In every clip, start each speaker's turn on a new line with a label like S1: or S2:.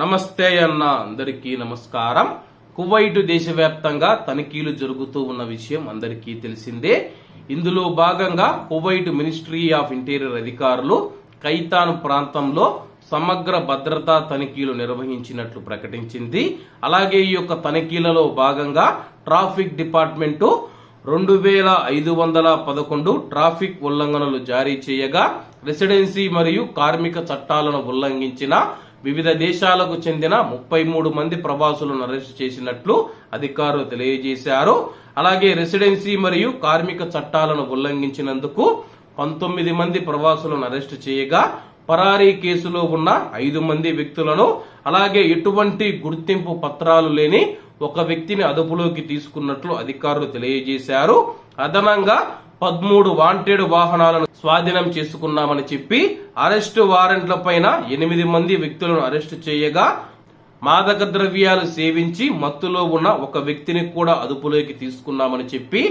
S1: నమస్తే అన్న అందరికీ నమస్కారం. కువైట్ దేశవ్యాప్తంగా తనిఖీలు జరుగుతూ ఉన్న విషయం అందరికీ తెలిసిందే. ఇందులో భాగంగా కువైట్ మినిస్ట్రీ ఆఫ్ ఇంటీరియర్ అధికారులు కైతాన్ ప్రాంతంలో సమగ్ర భద్రతా తనిఖీలు నిర్వహించినట్లు ప్రకటించింది. అలాగే ఈ యొక్క తనిఖీలలో భాగంగా ట్రాఫిక్ డిపార్ట్మెంటు రెండు వేల ఐదు వందల పదకొండు ట్రాఫిక్ ఉల్లంఘనలు జారీ చేయగా రెసిడెన్సీ మరియు కార్మిక చట్టాలను ఉల్లంఘించిన వివిధ దేశాలకు చెందిన ముప్పై మూడు మంది ప్రవాసులను అరెస్ట్ చేసినట్లు అధికారులు తెలియజేశారు. అలాగే రెసిడెన్సీ మరియు కార్మిక చట్టాలను ఉల్లంఘించినందుకు పంతొమ్మిది మంది ప్రవాసులను అరెస్ట్ చేయగా పరారీ కేసులో ఉన్న ఐదు మంది వ్యక్తులను అలాగే ఎటువంటి గుర్తింపు పత్రాలు లేని ఒక వ్యక్తిని అదుపులోకి తీసుకున్నట్లు అధికారులు తెలియజేశారు. అదనంగా పదమూడు వాంటెడ్ వాహనాలను స్వాధీనం చేసుకున్నామని చెప్పి అరెస్టు వారెంట్ల పైన ఎనిమిది మంది వ్యక్తులను అరెస్టు చేయగా మాదక ద్రవ్యాలు సేవించి మత్తులో ఉన్న ఒక వ్యక్తిని కూడా అదుపులోకి తీసుకున్నామని చెప్పి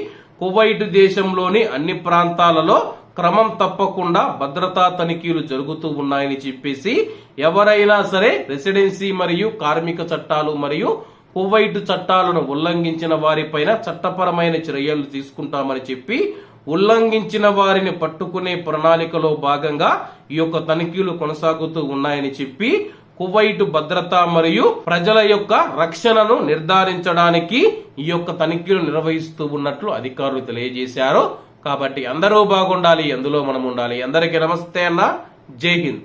S1: కువైట్ దేశంలోని అన్ని ప్రాంతాలలో క్రమం తప్పకుండా భద్రతా తనిఖీలు జరుగుతూ ఉన్నాయని చెప్పేసి ఎవరైనా సరే రెసిడెన్సీ మరియు కార్మిక చట్టాలు మరియు కువైట్ చట్టాలను ఉల్లంఘించిన వారిపైన చట్టపరమైన చర్యలు తీసుకుంటామని చెప్పి ఉల్లంఘించిన వారిని పట్టుకునే ప్రణాళికలో భాగంగా ఈ యొక్క తనిఖీలు కొనసాగుతూ ఉన్నాయని చెప్పి కువైట్ భద్రత మరియు ప్రజల యొక్క రక్షణను నిర్ధారించడానికి ఈ యొక్క తనిఖీలు నిర్వహిస్తూ ఉన్నట్లు అధికారులు తెలియజేశారు. కాబట్టి అందరూ బాగుండాలి అందులో మనం ఉండాలి. అందరికీ నమస్తే అన్న. జై హింద్.